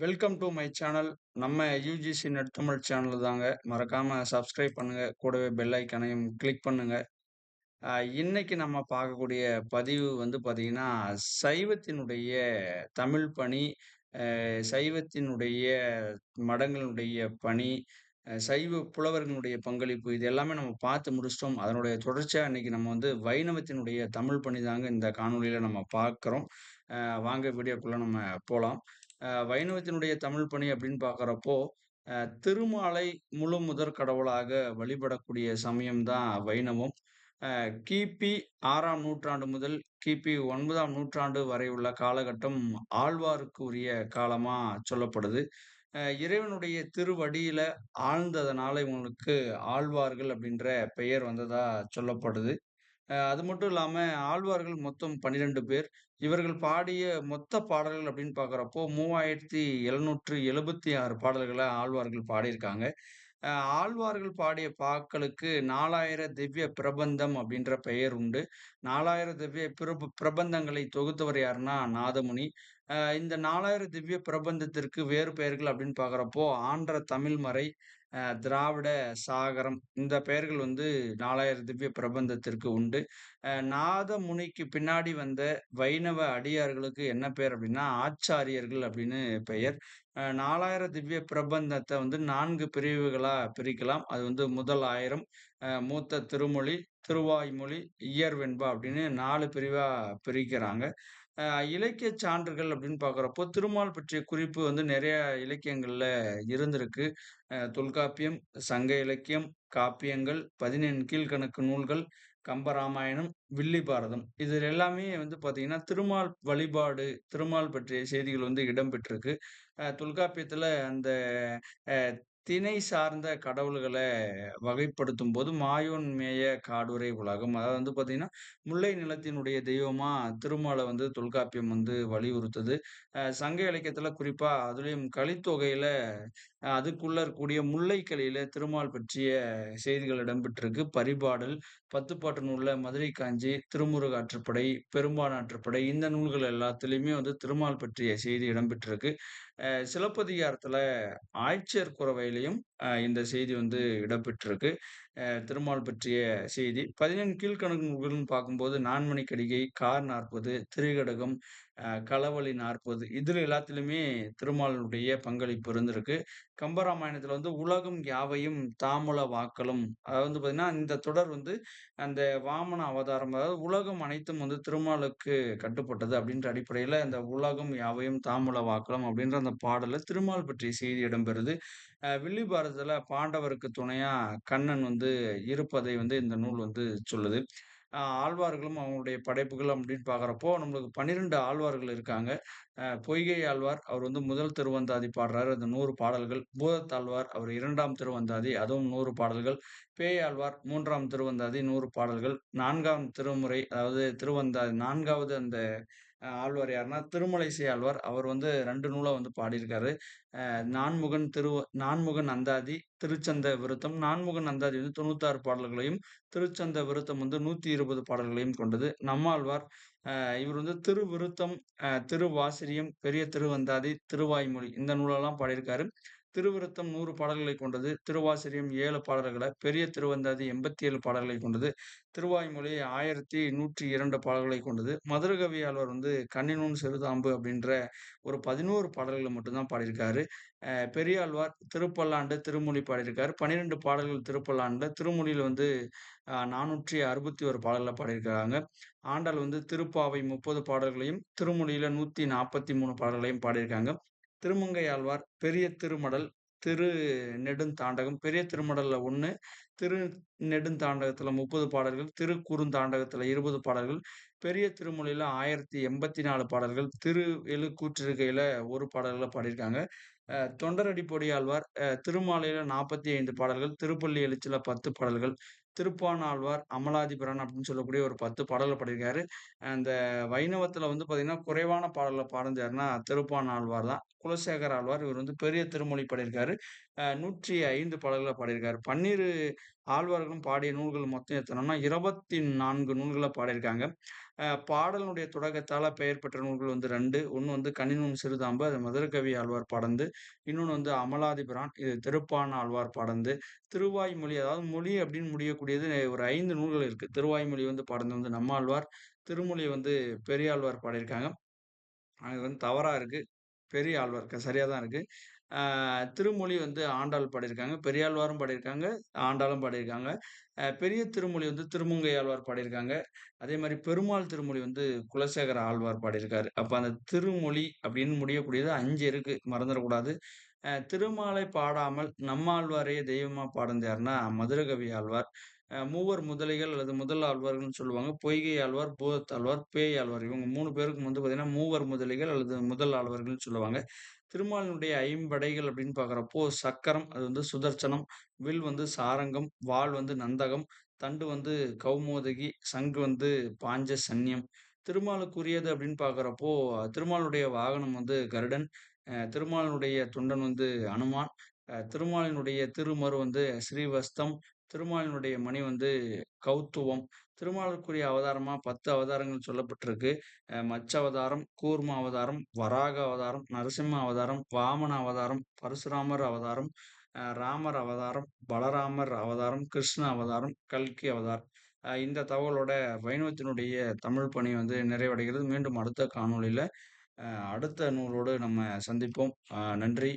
Welcome to my channel. நம்ம UGC Nedunthamizh channel தாங்க. மறக்காமல் சப்ஸ்கிரைப் பண்ணுங்க. கூடவே பெல் ஐக்கனையும் கிளிக் பண்ணுங்க. இன்னைக்கு நம்ம பார்க்கக்கூடிய பதிவு வந்து பார்த்தீங்கன்னா, சைவத்தினுடைய தமிழ் பணி, சைவத்தினுடைய மடங்களுடைய பணி, சைவ புலவர்களுடைய பங்களிப்பு இது எல்லாமே நம்ம பார்த்து முடிச்சிட்டோம் அதனுடைய தொடர்ச்சியாக இன்னைக்கு நம்ம வந்து வைணவத்தினுடைய தமிழ் பணி தாங்க இந்த காணொலியில் நம்ம பார்க்குறோம். வாங்க வீடியோக்குள்ளே நம்ம போகலாம் வைணவத்தினுடைய தமிழ் பணி அப்படின்னு பார்க்குறப்போ, திருமாலை முழு முதற் கடவுளாக வழிபடக்கூடிய சமயம் தான் வைணவம். கிபி ஆறாம் நூற்றாண்டு முதல் கிபி ஒன்பதாம் நூற்றாண்டு வரை உள்ள காலகட்டம் ஆழ்வாருக்கு உரிய காலமா சொல்லப்படுது. இறைவனுடைய திருவடியில ஆழ்ந்ததனால இவங்களுக்கு ஆழ்வார்கள் அப்படின்ற பெயர் வந்ததா சொல்லப்படுது. அது மட்டும் இல்லாம ஆழ்வார்கள் மொத்தம் 12 பேர். இவர்கள் பாடிய மொத்த பாடல்கள் அப்படின்னு பார்க்குறப்போ 3776 பாடல்கள ஆழ்வார்கள் பாடியிருக்காங்க. ஆழ்வார்கள் பாடிய பாக்களுக்கு நாலாயிர திவ்ய பிரபந்தம் அப்படின்ற பெயர் உண்டு. 4000 திவ்ய பிரப பிரபந்தங்களை தொகுத்தவர் யாருன்னா நாதமுனி. இந்த 4000 திவ்ய பிரபந்தத்திற்கு வேறு பெயர்கள் அப்படின்னு பார்க்குறப்போ, ஆன்ற தமிழ்மறை, திராவிட சாகரம் இந்த பெயர்கள் வந்து 4000 திவ்ய பிரபந்தத்திற்கு உண்டு. நாத நாதமுனிக்கு பின்னாடி வந்த வைணவ அடியார்களுக்கு என்ன பெயர் அப்படின்னா, ஆச்சாரியர்கள் அப்படின்னு பெயர். நாலாயிரம் திவ்ய பிரபந்தத்தை வந்து நான்கு பிரிவுகளாக பிரிக்கலாம். அது வந்து முதல் ஆயிரம் மூத்த திருமொழி, திருவாய்மொழி, இயர்வெண்பா அப்படின்னு நாலு பிரிவாக பிரிக்கிறாங்க. இலக்கிய சான்றுகள் அப்படின்னு பார்க்குறப்போ, திருமால் பற்றிய குறிப்பு வந்து நிறையா இலக்கியங்களில் இருந்திருக்கு. தொல்காப்பியம், சங்க இலக்கியம், காப்பியங்கள், 14 கீழ்க்கணக்கு நூல்கள், கம்பராமாயணம், வில்லிபாரதம். இது எல்லாமே வந்து பார்த்தீங்கன்னா, திருமால் வழிபாடு, திருமால் பற்றிய செய்திகள் வந்து இடம்பெற்றிருக்கு. தொல்காப்பியத்தில் அந்த திணை சார்ந்த கடவுள்களை வகைப்படுத்தும் போது மாயோன் மேய காடுரை உலகம். அதாவது வந்து பார்த்தீங்கன்னா, முல்லை நிலத்தினுடைய தெய்வமா திருமாலை வந்து தொல்காப்பியம் வந்து வலியுறுத்துது. சங்க இலக்கியத்துல குறிப்பா அதுலயும் கலித்தொகையில அதுக்குள்ள இருக்கக்கூடிய முல்லைக்கலையில திருமால் பற்றிய செய்திகள் இடம்பெற்றிருக்கு. பரிபாடல், பத்துப்பாட்டு நூல்ல மதுரை காஞ்சி, திருமுருகாற்றுப்படை, பெரும்பானாற்றுப்படை இந்த நூல்கள் எல்லாத்துலேயுமே வந்து திருமால் பற்றிய செய்தி இடம்பெற்றிருக்கு. சிலப்பதிகாரத்தில் சிலப்பதிகாரத்துல ஆய்ச்சியர் குறவையிலையும் இந்த செய்தி வந்து இடம்பெற்றிருக்கு. திருமால் பற்றிய செய்தி. 14 கீழ்க்கணக்கு நூல்கள்னு பார்க்கும்போது, நான்மணிக்கடிகை, கார் 40, திரிகடுகம், அ களவழி 40 இதுல எல்லாத்துலயுமே பங்களிப்பு இருந்திருக்கு. கம்பராமாயணத்தில் வந்து உலகம் யாவையும் தாமுல வாக்களும். அதாவது வந்து பார்த்தீங்கன்னா, இந்த தொடர் வந்து அந்த வாமன அவதாரம் அதாவது உலகம் அனைத்தும் வந்து திருமாலுக்கு கட்டுப்பட்டது அப்படின்ற அடிப்படையில் அந்த உலகம் யாவையும் தாமுல வாக்களம் அப்படின்ற அந்த பாடலில் திருமால் பற்றிய செய்தி இடம்பெறுது. அ பாண்டவருக்கு துணையா கண்ணன் வந்து இருப்பதை வந்து இந்த நூல் வந்து சொல்லுது. ஆழ்வார்களும் அவங்களுடைய படைப்புகள் அப்படின்னு பார்க்குறப்போ, நம்மளுக்கு 12 ஆழ்வார்கள் இருக்காங்க. பொய்கை ஆழ்வார் அவர் வந்து முதல் திருவந்தாதி பாடுறாரு. அது நூறு பாடல்கள். பூதத்தாழ்வார் அவர் இரண்டாம் திருவந்தாதி அதுவும் நூறு பாடல்கள். பேயாழ்வார் மூன்றாம் திருவந்தாதி நூறு பாடல்கள். நான்காம் திருமுறை அதாவது திருவந்தாதி நான்காவது அந்த ஆழ்வார் யாருன்னா, திருமலைசை ஆழ்வார். அவர் வந்து ரெண்டு நூலாக வந்து பாடியிருக்காரு. நான்முகன் திரு நான்முகன் அந்தாதி, திருச்சந்த விருத்தம். நான்முகன் அந்தாதி வந்து 96 பாடல்களையும், திருச்சந்த விருத்தம் வந்து 120 பாடல்களையும் கொண்டது. நம்மாழ்வார் இவர் வந்து திருவிருத்தம், திருவாசிரியம், பெரிய திருவந்தாதி, திருவாய்மொழி இந்த நூலெல்லாம் பாடியிருக்காரு. திருவிருத்தம் நூறு பாடல்களை கொண்டது. திருவாசிரியம் ஏழு பாடல்களை பெரிய திருவந்தாதி 87 பாடல்களை கொண்டது. திருவாய்மொழி 1102 பாடல்களை கொண்டது. மதுரகவி ஆழ்வார் வந்து கண்ணினூன் சிறுதாம்பு அப்படின்ற ஒரு பதினோரு பாடல்களை மட்டும்தான் பாடியிருக்காரு. பெரியாழ்வார் திருப்பல்லாண்டு, திருமொழி பாடியிருக்காரு. 12 பாடல்கள் திருப்பல்லாண்டு திருமொழியில் வந்து நானூற்றி அறுபத்தி ஒரு பாடல்களை பாடியிருக்காங்க. ஆண்டாள் வந்து திருப்பாவை 30 பாடல்களையும், திருமொழியில் நூற்றி நாற்பத்தி மூணு பாடல்களையும் பாடியிருக்காங்க. திருமங்கை ஆழ்வார் பெரிய திருமடல், திரு நெடுந்தாண்டகம், பெரிய திருமடல்ல ஒன்று திரு நெடுந்தாண்டகத்துல 30 பாடல்கள், திருக்குறுந்தாண்டகத்துல 20 பாடல்கள், பெரிய திருமொழியில 1084 பாடல்கள், திரு எழு கூற்றிருக்கையில ஒரு பாடல்களை பாடியிருக்காங்க. தொண்டரடி பொடியாழ்வார் ஆழ்வார் அ திருமாலையில 45 பாடல்கள், திருப்பள்ளி எழுச்சியில 10 பாடல்கள், திருப்பானாழ்வார் அமலாதிபுரன் அப்படின்னு சொல்லக்கூடிய ஒரு 10 பாடல்கள் பாடியிருக்காரு. அந்த வைணவத்துல வந்து பார்த்திங்கன்னா குறைவான பாடல்களை பாடுனது திருப்பானாழ்வார் தான். குலசேகர ஆழ்வார் இவர் வந்து பெரிய திருமொழி பாடியிருக்காரு. நூற்றி ஐந்து பாடல்களை பாடியிருக்காரு. 12 ஆழ்வார்களும் பாடிய நூல்கள் மொத்தம் எத்தனைன்னா இருபத்தி நான்கு நூல்களை பாடியிருக்காங்க. பாடலினுடைய தொடக்கத்தால் பெயர் பெற்ற நூல்கள் வந்து ரெண்டு ஒன்று வந்து கனிநுண் சிறுதாம்பு அது மதுரகவி ஆழ்வார் பாடந்து. இன்னொன்று வந்து அமலாதிபிரான் இது திருப்பான் ஆழ்வார் பாடந்து. திருவாய்மொழி அதாவது மொழி அப்படின்னு முடியக்கூடியது ஒரு ஐந்து நூல்கள் இருக்குது திருவாய்மொழி வந்து பாடந்தது வந்து நம்மாழ்வார். திருமொழி வந்து பெரியாழ்வார் பாடியிருக்காங்க. அது வந்து தவறாக இருக்குது பெரிய ஆழ்வார் சரியாக தான் இருக்குது திருமொழி வந்து ஆண்டாள் பாடியிருக்காங்க. பெரியாழ்வாரும் பாடியிருக்காங்க. ஆண்டாளும் பாடியிருக்காங்க. பெரிய திருமொழி வந்து திருமுங்கை ஆழ்வார் பாடியிருக்காங்க. அதே மாதிரி பெருமாள் திருமொழி வந்து குலசேகர ஆழ்வார் பாடியிருக்காரு. அப்போ அந்த திருமொழி அப்படின்னு முடியக்கூடியது அஞ்சு இருக்குது மறந்துடக்கூடாது திருமாலை பாடாமல் நம்மாழ்வாரையே தெய்வமாக பாடுனது மதுரகவி ஆழ்வார். மூவர் முதலைகள் அல்லது முதல் ஆழ்வார்கள்னு சொல்லுவாங்க. பொய்கை ஆழ்வார், பூதத்தாழ்வார், பேய் ஆழ்வார். இவங்க மூணு பேருக்கும் வந்து பார்த்தீங்கன்னா, மூவர் முதலிகள் அல்லது முதல் ஆழ்வார்கள்னு சொல்லுவாங்க. திருமாலினுடைய ஐம்படைகள் அப்படின்னு பார்க்குறப்போ, சக்கரம் அது வந்து சுதர்சனம், வில் வந்து சாரங்கம், வாள் வந்து நந்தகம், தண்டு வந்து கௌமோதகி, சங்கு வந்து பாஞ்ச சன்னியம் திருமாலுக்குரியது அப்படின்னு பார்க்குறப்போ, திருமாலுடைய வாகனம் வந்து கருடன், திருமாலனுடைய திருமாலினுடைய வந்து அனுமான், திருமாலினுடைய திருமரு வந்து ஸ்ரீவஸ்தம், திருமாலினுடைய மணி வந்து கௌத்துவம். திருமாலுக்குரிய அவதாரமா 10 அவதாரங்கள் சொல்லப்பட்டிருக்கு. மச்ச அவதாரம், கூர்ம அவதாரம், வராக அவதாரம், நரசிம்ம அவதாரம், வாமன அவதாரம், பரசுராமர் அவதாரம், ராமர் அவதாரம், பலராமர் அவதாரம், கிருஷ்ண அவதாரம், கல்கி அவதார். இந்த தகவலோட வைணவத்தினுடைய தமிழ் பணி வந்து நிறைவடைகிறது. மீண்டும் அடுத்த காணொளியில் அடுத்த நூலோடு நம்ம சந்திப்போம். நன்றி.